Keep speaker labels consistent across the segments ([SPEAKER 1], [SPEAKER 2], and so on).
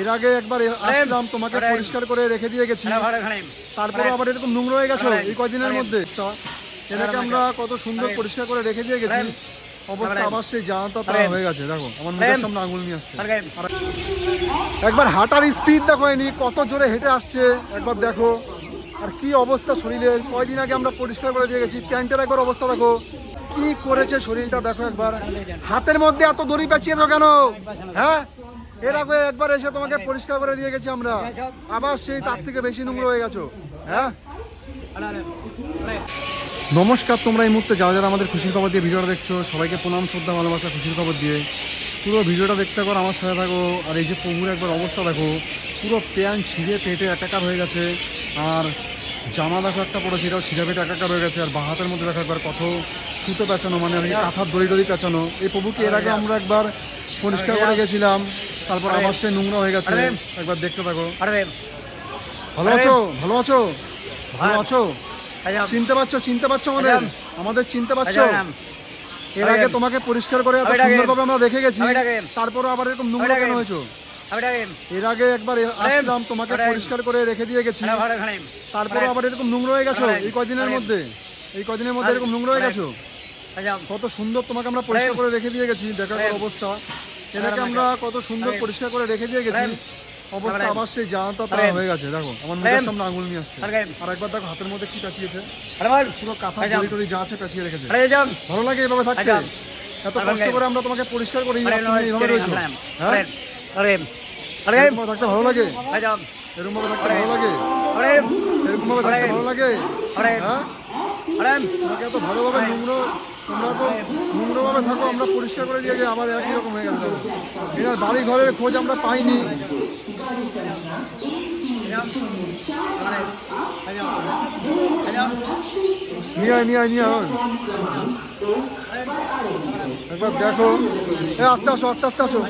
[SPEAKER 1] এর আগে একবার আসলাম তোমাকে পরিষ্কার করে রেখে দিয়ে গেছি তারপরে আবার এরকম নোংরা হয়ে গেছো এই কয়দিনের মধ্যে এটাকে আমরা কত সুন্দর পরিষ্কার করে রেখে দিয়ে গেছি অবস্থা আবার সেই জানাটা তারা হয়ে গেছে দেখো আমার মুখের সামনে আঙুল নিয়ে আসছে একবার হাঁটার স্পিড দেখো এনি কত জোরে হেঁটে আসছে একবার দেখো আর কি অবস্থা শরীরের কয়দিন আগে আমরা পরিষ্কার করে দিয়ে গেছি প্যান্টের একবার অবস্থা দেখো কি করেছে শরীরটা দেখো একবার হাতের মধ্যে এত দড়ি পেঁচিয়েছো কেন হ্যাঁ এর আগে একবার এসে তোমাকে পরিষ্কার করে দিয়ে গেছি আমরা। আবার সেই তার থেকে বেশি নোংরা হয়ে গেছো। হ্যাঁ? নমস্কার, তোমরা এই মুহূর্তে যারা যারা আমাদের খুশির খবর দিয়ে ভিডিওটা দেখছ, সবাইকে প্রণাম, শ্রদ্ধা, ভালোবাসা, খুশির খবর দিয়ে। পুরো ভিডিওটা দেখতে পারো আমার সাথে থাকো, আর এই যে প্রভুর একবার অবস্থা দেখো, পুরো প্যান ছিঁড়ে পেটে একাকার হয়ে গেছে, আর জামা দেখো একটা পড়েছে, এটাও ছিঁড়ে পেটে একাকার হয়ে গেছে, আর বা হাতের মধ্যে দেখো একবার কত সুতো পেঁচানো মানে কাঁথার দড়ি দড়ি পেঁচানো। এই প্রভুকে এর আগে আমরা একবার পরিষ্কার করে গেছিলাম। তারপর আবার সে নোংরা হয়ে গেছে। একবার দেখতে থাকো। আরে ভালো আছো? ভালো আছো? ভালো আছো? চিনতে পারছ? চিনতে পারছ আমাদের? আমাদের চিনতে পারছ? এর আগে তোমাকে পরিষ্কার করে এত। সুন্দরভাবে আমরা দেখে গেছি। তারপরে আবার এরকম নোংরা কেন। হয়েছো? এর আগে একবার আসলাম তোমাকে পরিষ্কার করে রেখে দিয়ে গেছি। তারপরে আবার এরকম নোংরা হয়ে গেছো? এই কয়দিনের
[SPEAKER 2] ডাকেন।
[SPEAKER 1] মধ্যে? এই কয়দিনের মধ্যে এরকম নোংরা হয়ে গেছো? কত সুন্দর তোমাকে আমরা পরিষ্কার করে রেখে দিয়ে গেছি। দেখার অবস্থা। এটাকে আমরা কত সুন্দর পরিষ্কার করে রেখে দিয়ে গেছি অবস্থা আবার সেই জানাটা তারা। হয়ে গেছে দেখো আমার মুখের। সামনে আঙুল নিয়ে আসছে। আর একবার দেখো হাতের মধ্যে কি পেঁচিয়েছে পুরো কাঁথা। দড়ি যা আছে পেঁচিয়ে রেখেছে। ভালো লাগে এভাবে থাকতে? এত কষ্ট করে আমরা তোমাকে পরিষ্কার করি এইভাবে রয়েছো? হ্যাঁ? থাকতে ভালো লাগে? এরকম ভাবে থাকতে ভালো লাগে? এরকম ভাবে থাকতে ভালো লাগে? হ্যাঁ? এত ভালোভাবে নোংরো তোমরা তো নোংরোভাবে থাকো, আমরা পরিষ্কার করে দিয়ে আবার একই রকম হয়ে দেখো। এরা বাড়ি ঘরের খোঁজ আমরা পাইনি। নিয়ে আয় নিয়ে আয়, নিয়ে একবার দেখো। এ, আস্তে আসো, আস্তে আস্তে আসো।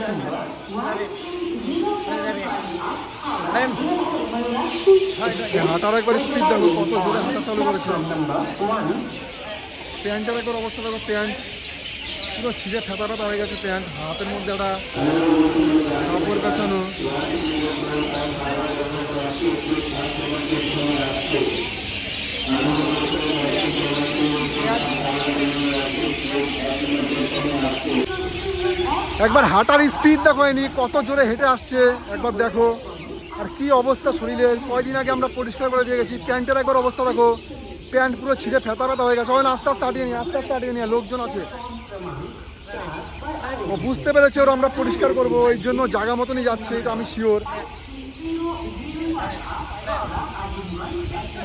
[SPEAKER 1] হাঁটার একবার স্পিড দেখো, কত জোরে হাঁটা চালু করেছিলাম প্যান্টের একবার অবস্থা দেখো, প্যান্ট। পুরো ছিঁড়ে ফেতা ফেতা হয়ে গেছে প্যান্ট, হাতের মধ্যে একটা কাপড় কাছানো একবার হাঁটার স্পিড দেখো এনি, কত জোরে হেঁটে আসছে, একবার দেখো। আর কি অবস্থা শরীরের? কয়দিন আগে আমরা পরিষ্কার করে দিয়ে গেছি, প্যান্টের একবার অবস্থা দেখো। প্যান্ট পুরো ছিঁড়ে ফেতা ফেতা হয়ে গেছে। ওই আস্তে আস্তে হাঁটিয়ে নিয়ে, আস্তে আস্তে হাঁটিয়ে নিয়ে লোকজন আছে। ও বুঝতে পেরেছে ওরা আমরা পরিষ্কার করব এই জন্য জায়গা মতনই যাচ্ছে, এটা আমি শিওর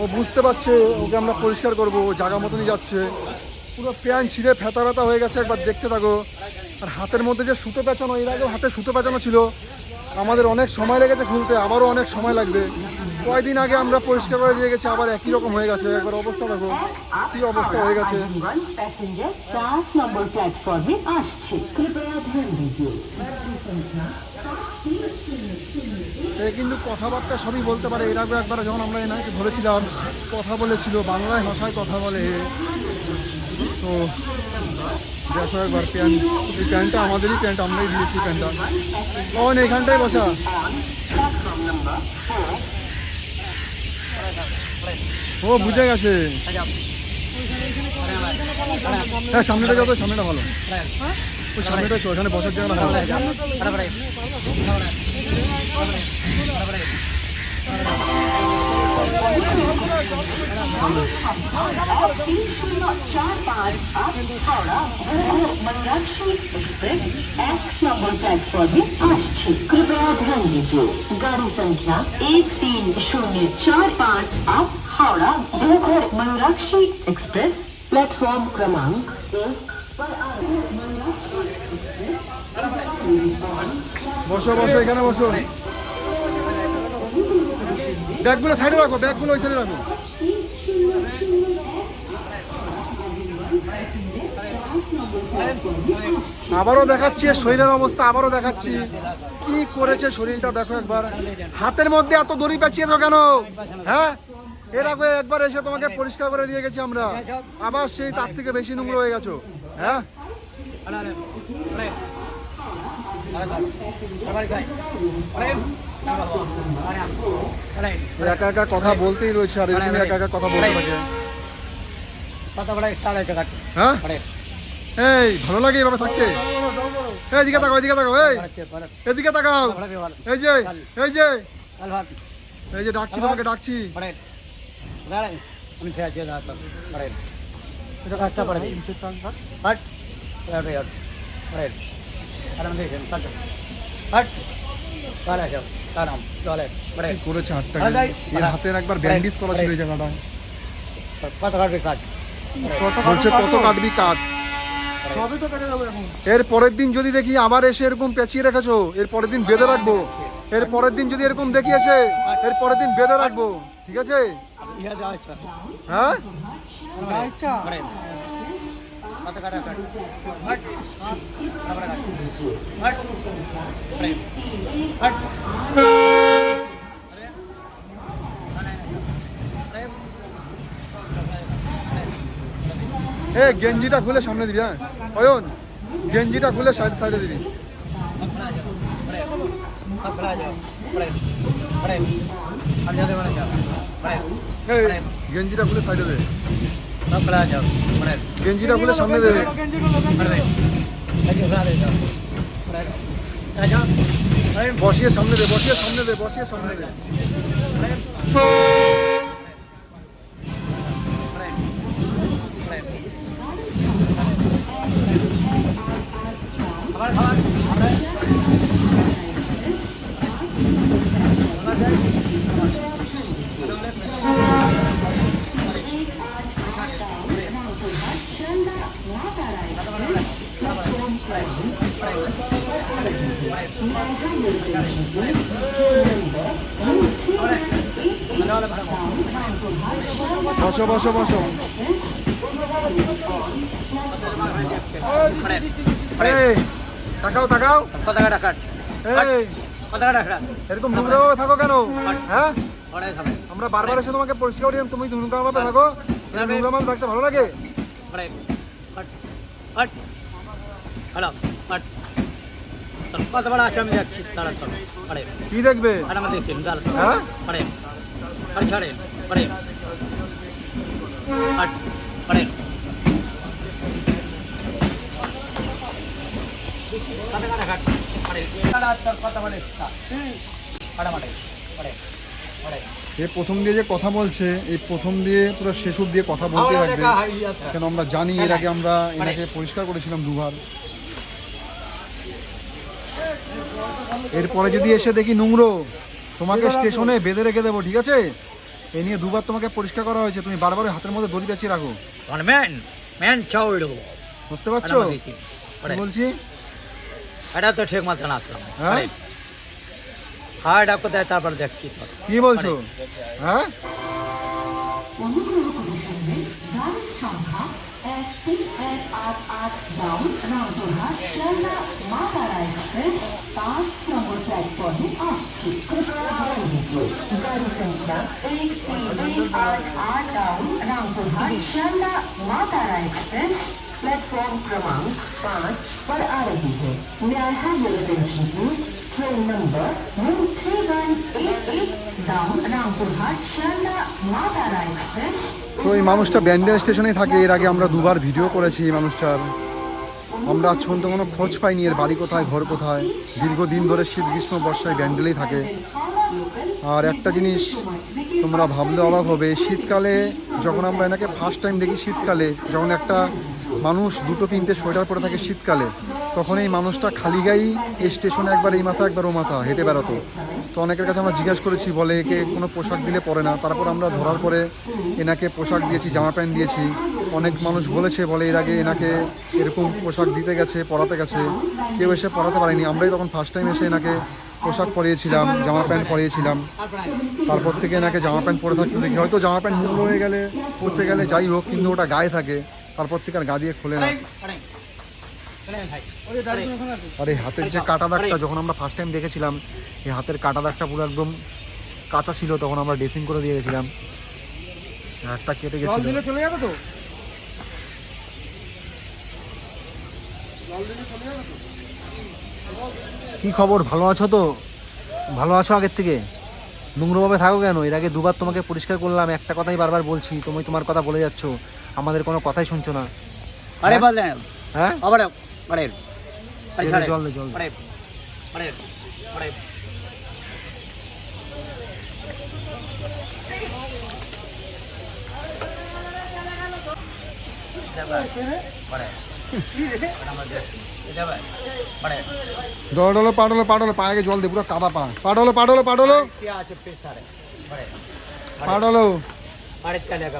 [SPEAKER 1] ও বুঝতে পারছে, ওকে আমরা পরিষ্কার করব জায়গা মতনই যাচ্ছে। পুরো প্যান্ট ছিঁড়ে ফেতা ফেতা হয়ে গেছে, একবার দেখতে থাকো। আর হাতের মধ্যে যে সুতো পেঁচানো, এর আগেও হাতে সুতো পেঁচানো ছিল। আমাদের অনেক সময় লেগেছে খুলতে, আবারও অনেক সময় লাগবে। কয়দিন আগে আমরা পরিষ্কার করে দিয়ে গেছি, আবার একই রকম হয়ে গেছে। একবার অবস্থা দেখো, কি অবস্থা হয়ে গেছে। এ কিন্তু কথাবার্তা সবই বলতে পারে। এর আগে একবার যখন আমরা এনাকে ধরেছিলাম, কথা বলেছিল, বাংলায় ভাষায় কথা বলে। তো দেখো একবার, প্যান্ট, এই প্যান্টটা আমাদেরই প্যান্ট, আমরাই দিয়েছি প্যান্টটা। অন এখানটাই বসা। ও, বুঝে গেছে। হ্যাঁ সামনেটা যাবে, সামনেটা ভালো। ওই সামনেটা চো এখানে বসার ভালো। ভালো
[SPEAKER 3] तीन शून्य चार पाँच आठ हावड़ा मयूराक्षी एक्सप्रेस एक नंबर प्लेटफॉर्म में আসছে कृपया ध्यान दीजिए गाड़ी संख्या एक तीन शून्य चार पाँच आठ हावड़ा देवघर मयूराक्षी एक्सप्रेस प्लेटफॉर्म क्रमांक एक पर आ रही है मयूराक्षी एक्सप्रेस
[SPEAKER 1] বসো বসো এখানে বসো ব্যাগগুলো সাইডে রাখো, ব্যাগগুলো ওই সাইডে রাখো। আবারও দেখাচ্ছি শরীরের অবস্থা আবারও দেখাচ্ছি। কি করেছে শরীরটা, দেখো একবার। হাতের মধ্যে এত দড়ি পেঁচিয়েছো কেন? হ্যাঁ? এর আগে একবার এসে তোমাকে পরিষ্কার করে দিয়ে গেছি আমরা। আবার সেই তার থেকে বেশি নোংরা হয়ে গেছো। হ্যাঁ? একা একা কথা বলতেই রয়েছে আর এরকম একা একা কথা বলতে থাকে হ্যাঁ? এই ভালো লাগে এভাবে থাকতে? এদিকে তাকাও এদিকে তাকাও এই। এদিকে তাকাও। এই যে এই যে। এই যে ডাকছি তোমাকে ডাকছি।
[SPEAKER 2] আমি সে আছে রাত এটা পড়ে হট
[SPEAKER 1] এর হাতের একবার করা
[SPEAKER 2] কত
[SPEAKER 1] কত কাটবি কাট এর পরের দিন যদি দেখি আবার এসে এরকম পেঁচিয়ে রেখেছো এর পরের দিন বেঁধে রাখব এর পরের দিন যদি এরকম দেখি এসে এর পরের দিন বেঁধে রাখব ঠিক আছে হ্যাঁ গেঞ্জিটা খুলে সামনে দিবি হ্যাঁ? অয়ন গেঞ্জিটা খুলে সাইড সাইডে দিবি। গেঞ্জিটা খুলে সাইডে দেয়
[SPEAKER 2] সব খেলা যাও মানে
[SPEAKER 1] গেঞ্জিটা খুলে সামনে
[SPEAKER 2] দেবে
[SPEAKER 1] বসিয়ে সামনে দে বসিয়ে সামনে দে বসিয়ে সামনে দে
[SPEAKER 2] খাবার খাবার
[SPEAKER 1] বসো বসো বসো। তাকাও তাকাও।
[SPEAKER 2] টাকা টাকা
[SPEAKER 1] এরকম ধুমকাভাবে থাকো কেন? হ্যাঁ? আমরা বারবার এসে তোমাকে পরিষ্কার করি তুমি ধুমকাভাবে থাকো। ধুমকাভাবে থাকতে ভালো লাগে?
[SPEAKER 2] হ্যালো কত বড় আছে আমি যাচ্ছি তাড়াতাড়ি
[SPEAKER 1] কি দেখবে?
[SPEAKER 2] দাঁড়াতে
[SPEAKER 1] হ্যাঁ? এ প্রথম দিয়ে যে কথা বলছে এই প্রথম দিয়ে পুরো শেষ দিয়ে কথা বলতে
[SPEAKER 2] যাত্রা
[SPEAKER 1] কেন আমরা জানি এর আগে আমরা এনাকে পরিষ্কার করেছিলাম দুবার। এরপরে যদি এসে দেখি নোংরো তোমাকে স্টেশনে বেঁধে রেখে দেবো ঠিক আছে? এ নিয়ে দুবার তোমাকে পরিষ্কার করা হয়েছে তুমি বারবার হাতের মধ্যে দড়ি পেঁচিয়ে রাখো।
[SPEAKER 2] ম্যান ম্যান
[SPEAKER 1] বুঝতে পারছ? বলছি?
[SPEAKER 2] এটা তো ঠিক মতন আসলাম।
[SPEAKER 1] হ্যাঁ?
[SPEAKER 2] হার্ড আপকে দেয় তারপর দেখছি তো।
[SPEAKER 1] কি বলছো? হ্যাঁ?
[SPEAKER 3] Sing प्लेटफॉर्म संख्या एक तीन आठ आठ डाउन रामपुरहाट शारदा माता प्लेटफॉर्म क्रमांक पाँच पर आ रही है। न्याय है bulletin please phone number 131888 down Rampurhat Sharla Matara Express.
[SPEAKER 1] তো এই মানুষটা ব্যান্ডেল স্টেশনেই থাকে, এর আগে আমরা দুবার ভিডিও করেছি এই মানুষটার আমরা আজ পর্যন্ত কোনো খোঁজ পাইনি এর বাড়ি কোথায়, ঘর কোথায় দীর্ঘদিন ধরে শীত গ্রীষ্ম বর্ষায় ব্যান্ডেলেই থাকে আর একটা জিনিস তোমরা ভাবলে অবাক হবে শীতকালে যখন আমরা এনাকে ফার্স্ট টাইম দেখি শীতকালে, যখন একটা মানুষ দুটো তিনটে সোয়েটার পরে থাকে শীতকালে তখন এই মানুষটা খালি গায়েই এই স্টেশনে একবার, এই মাথা একবার, ও মাথা হেঁটে বেড়াতো। তো অনেকের কাছে আমরা জিজ্ঞাসা করেছি, বলে একে কোনো পোশাক দিলে পরে না। তারপর আমরা ধরার পরে এনাকে পোশাক দিয়েছি, জামা প্যান্ট দিয়েছি। অনেক মানুষ বলেছে, বলে এর আগে এনাকে এরকম পোশাক দিতে গেছে, পরাতে গেছে। কেউ এসে পরাতে পারেনি। আমরাই তখন ফার্স্ট টাইম এসে এনাকে পোশাক পরিয়েছিলাম, জামা প্যান্ট পরিয়েছিলাম। তারপর থেকে এনাকে জামা প্যান্ট পরে থাকতে দেখি। হয়তো জামা প্যান্ট হয়ে গেলে, পচে গেলে যাই হোক, কিন্তু ওটা গায়ে থাকে। তারপর থেকে আর গা দিয়ে খোলে না। আরে হাতের যে কাটা দাগটা যখন আমরা ফার্স্ট টাইম দেখেছিলাম এই হাতের কাটা দাগটা পুরো একদম কাঁচা ছিল তখন আমরা ড্রেসিং করে দিয়ে গেছিলাম। হাতটা কেটে গেছিল।
[SPEAKER 2] চলে যাবে তো?
[SPEAKER 4] কি খবর? ভালো আছো তো? ভালো আছো আগের থেকে? নোংরভাবে থাকো কেন? এর আগে দুবার তোমাকে পরিষ্কার করলাম একটা কথাই বারবার বলছি তুমি তোমার কথা বলে যাচ্ছ। আমাদের কোনো কথাই শুনছো না।
[SPEAKER 2] আরে
[SPEAKER 4] হ্যাঁ?
[SPEAKER 2] আবার মানে জল জল
[SPEAKER 1] দৌড়লো পাড়লো পাড়লো পায়ে জল দে পুরো কাদা পা পাড়লো পাড়লো পাড়লো। পাড়লো।
[SPEAKER 3] পাড়ে চলে গা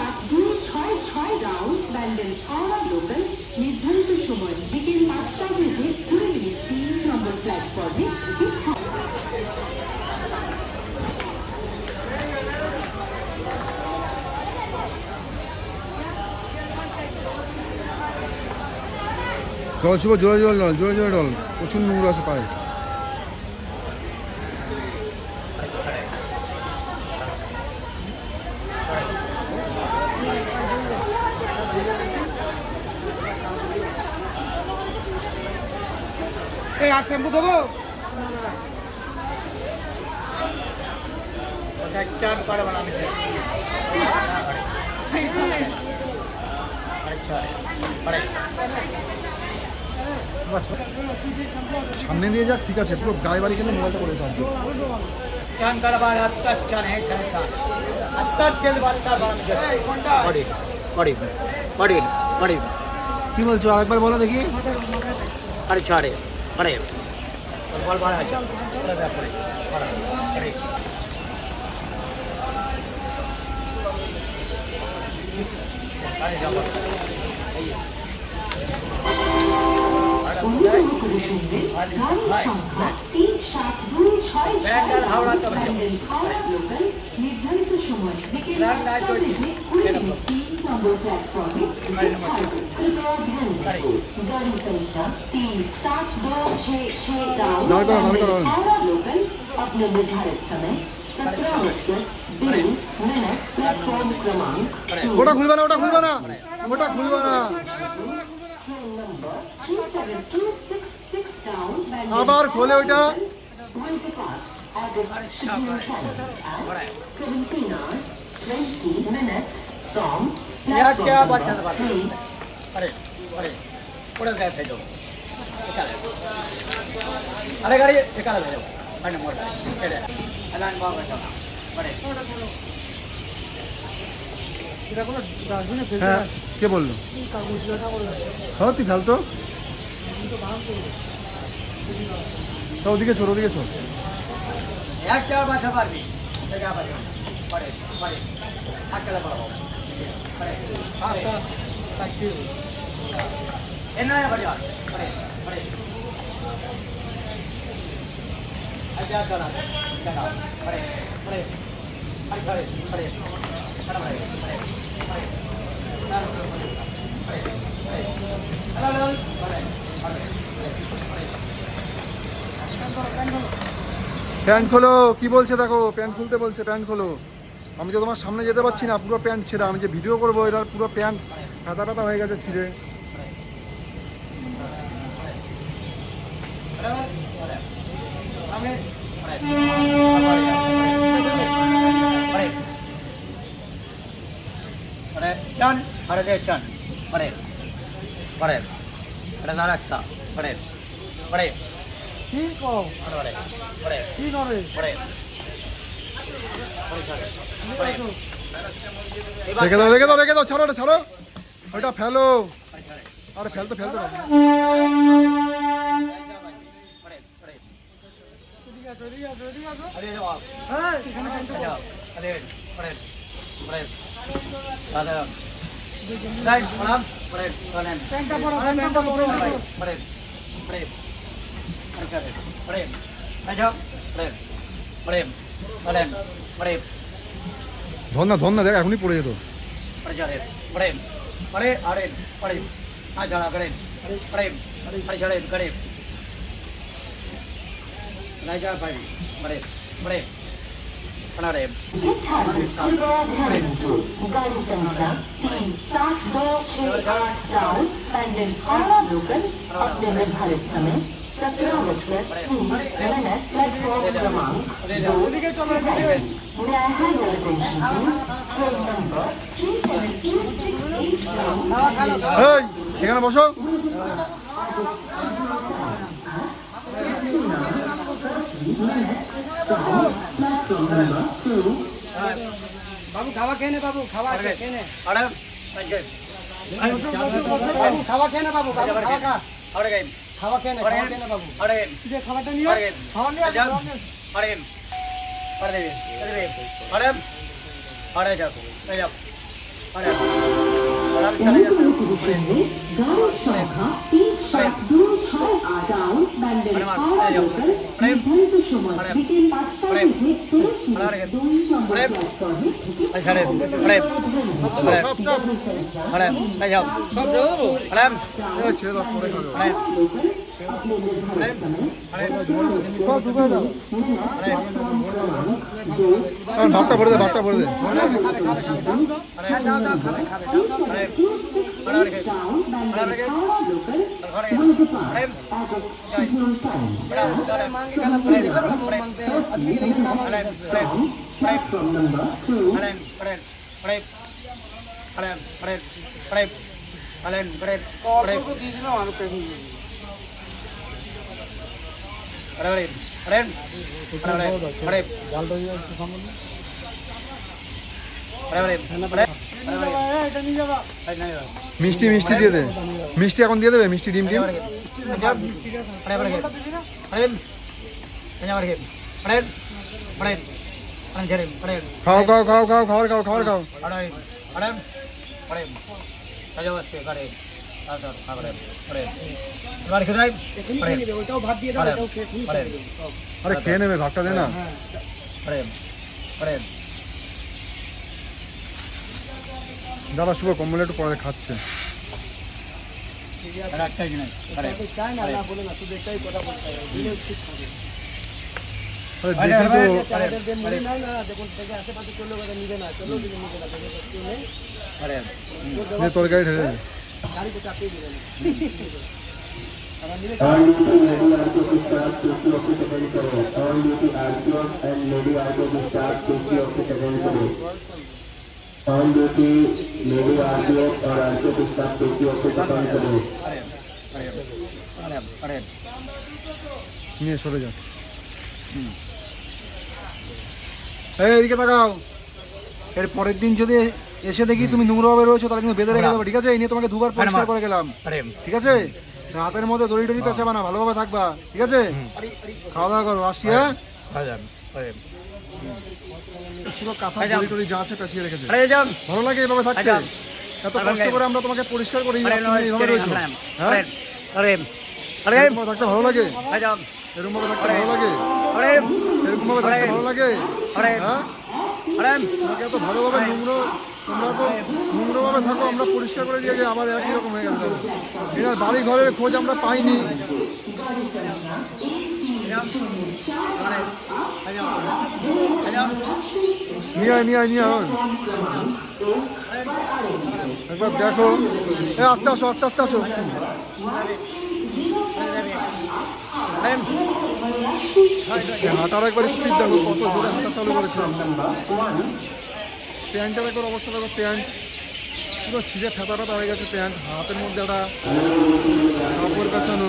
[SPEAKER 3] সাত, দুই, ছয় ছয় রাউন্ড ব্যান্ডেল হাওড়া লোকাল নির্ধারিত সময় বিকেল পাঁচটা বেজে কুড়ি মিনিট তিন নম্বর প্ল্যাটফর্মে
[SPEAKER 1] জল শুভ জোরে ডল জোরে জোরে ডল প্রচুর নোংরা আছে পায়ে।
[SPEAKER 2] বানানো আরে ছড়ে বড়ে
[SPEAKER 1] সামনে দিয়ে যাক ঠিক আছে পুরো গায়ে বাড়ি গেলে মোবাইলটা করে থাকবে।
[SPEAKER 2] চান কারবার আত্মার চান চান তেল বার্তা বান বড়ি বড়ি বড়ি বড়ি
[SPEAKER 4] কি বলছো? আরেকবার বলো দেখি।
[SPEAKER 2] আরে ছড়ে। বড়ে বল বল আছে বড়ে বড়ে
[SPEAKER 3] নির্ধারিত সময় अपने निर्धारित समय सत्रह बजकर बीस मिनट प्लेटफॉर्म क्रमांक
[SPEAKER 1] ওটা খুলবা না ওটা খুলবা না ওটা খুলবা না আবার খোলে ওইটা
[SPEAKER 3] Will depart at its scheduled time at 17 hours 20 minutes from
[SPEAKER 2] यार क्या
[SPEAKER 3] platform
[SPEAKER 2] बात चल
[SPEAKER 3] number
[SPEAKER 2] रहा है?
[SPEAKER 3] 3.
[SPEAKER 2] अरे अरे पुढे काय थे जाऊ अरे गाडी एकाला जाऊ आणि मोर गाडी अलान बाबा बचाव बडे
[SPEAKER 1] হ্যাঁ কে বললো হ্যাঁ তুই ফেলতো তা ওদিকে ছোট ওদিকে
[SPEAKER 2] ছোট একটা বাসা পারবি পারে পারে আটকালে পারবো পারে என்ன படியா படே படே அப்படியா கலா கலா படே படே படே படே படே படே படே படே படே படே படே படே
[SPEAKER 1] প্যান্ট খোলো কি বলছে দেখো প্যান্ট খুলতে বলছে প্যান্ট খোলো আমি তো তোমার সামনে যেতে পারছি না পুরো প্যান্ট ছেঁড়া আমি যে ভিডিও করব এটার পুরো প্যান্ট কাঁথা কাঁথা হয়ে গেছে ছিঁড়ে
[SPEAKER 2] চন হরে এটা নারাক্সা পড়ে পড়ে
[SPEAKER 1] কি কো
[SPEAKER 2] পড়ে পড়ে
[SPEAKER 1] কি করে
[SPEAKER 2] পড়ে
[SPEAKER 1] রেখে দাও রেখে দাও রেখে দাও ছাড়ো ছাড়ো ওটা ফেলো আরে ফেলতে ফেলতে
[SPEAKER 2] আরে আরে আরে আরে
[SPEAKER 1] ধর না ধর না দেখ এখনই পড়ে যেত।
[SPEAKER 2] প্রেম পড়ে আরেন পড়ে না ঝাড়া করেন প্রেম পড়ে ঝাড়েন করেন রাজা ভাই
[SPEAKER 3] পড়ে পড়ে थाना रैब अपने निर्धारित समय सत्रह बजकर प्लेटफॉर्म क्रमांक न्यायालय train number three seven two six eight
[SPEAKER 1] এখানে বসো
[SPEAKER 3] Thank you.
[SPEAKER 5] বাবু খাওয়া খেয়ে নে বাবু খাওয়া আছে খেয়ে নে বাবু খাওয়া খেয়ে নে বাবু বাবু খাওয়া খা খাওয়া খেয়ে নে খাওয়া খেয়ে নে বাবু খাওয়াটা নিয়ে খাওয়া নিয়ে
[SPEAKER 2] আরে যাও আরে যাও
[SPEAKER 3] আরে রিমান্ডারে সারা বছর নির্ধারিত সময় বিকেল পাঁচটা থেকে সুরক্ষিত দুই নম্বর প্ল্যাটফর্মে
[SPEAKER 1] ঢুকে ভাতটা ভরে দে ভাতটা ভরে দে সারা লোকাল
[SPEAKER 2] আরে আরে আরে
[SPEAKER 5] মাঙ্গে গেলা পরে দিতে পারব মানতে আজকে কিন্তু নাম
[SPEAKER 2] আরে আরে আরে আরে আরে আরে আরে আরে আরে আরে আরে
[SPEAKER 5] দিয়ে দিলাম আমি পেমেন্ট
[SPEAKER 2] আরে আরে আরে আরে আরে
[SPEAKER 1] জালটা দিয়ে একটু সামনে
[SPEAKER 2] আরে আরে আরে
[SPEAKER 5] এটা নিয়ে যাবা
[SPEAKER 2] আরে নাই
[SPEAKER 1] মিষ্টি মিষ্টি দিয়ে দেবে মিষ্টি এখন দিয়ে দেবে? মিষ্টি ডিম ডিম? খাও খাও খাও খাও খাবার খাও খাবার খাও।
[SPEAKER 2] আরে
[SPEAKER 5] খেয়ে
[SPEAKER 1] নেবে, ভাতটা দে না। দাদা শুভ কম্বলে একটু পরে খাচ্ছে
[SPEAKER 6] তরকারি duty lady RTO और RTO staff safety officer attend करो.
[SPEAKER 2] আরে আরে আরে আরে
[SPEAKER 1] নিয়ে সরে যা এই এদিকে তাকাও
[SPEAKER 4] এর পরের দিন যদি এসে দেখি তুমি নোংরাভাবে রয়েছো তাহলে কিন্তু বেঁধে রেখে দেবো ঠিক আছে এই নিয়ে তোমাকে দুবার পরিষ্কার করে গেলাম
[SPEAKER 2] আরে
[SPEAKER 4] ঠিক আছে রাতের মধ্যে দড়ি টড়ি পেঁচাবা না ভালোভাবে থাকবা ঠিক আছে খাওয়া দাওয়া করো আসছি হ্যাঁ
[SPEAKER 2] আরে আরে
[SPEAKER 1] পুরো কাঁথা। দড়ি টড়ি যা আছে পেঁচিয়ে রেখেছে ভালো লাগে এভাবে থাকতে। এত কষ্ট করে আমরা তোমাকে পরিষ্কার করি এইভাবে রয়েছো হ্যাঁ?
[SPEAKER 2] আরে আরে
[SPEAKER 1] এরকম থাকতে ভালো লাগে? এরকম ভাবে থাকতে ভালো লাগে?
[SPEAKER 2] আরে
[SPEAKER 1] এরকম ভাবে থাকতে ভালো লাগে?
[SPEAKER 2] আরে
[SPEAKER 1] হ্যাঁ?
[SPEAKER 2] আরে
[SPEAKER 1] তোমাকে এত ভালোভাবে নোংরো তোমরা তো নোংরোভাবে থাকো আমরা পরিষ্কার করে দিয়েছি আবার একই রকম হয়ে গেছে। এরা বাড়ি ঘরের খোঁজ আমরা পাইনি। নিয়ে আয় নিয়ে আয়, নিয়ে একবার দেখো। এ আস্তে আসো, আস্তে আস্তে আসো। হাঁটার একবার স্পিড দেখো, কত জোরে হাঁটা চালু করেছিলাম প্যান্টের একবার অবস্থা দেখো, প্যান্ট। পুরো ছিঁড়ে ফেতা ফেতা হয়ে গেছে প্যান্ট, হাতের মধ্যে একটা কাপড় কাছানো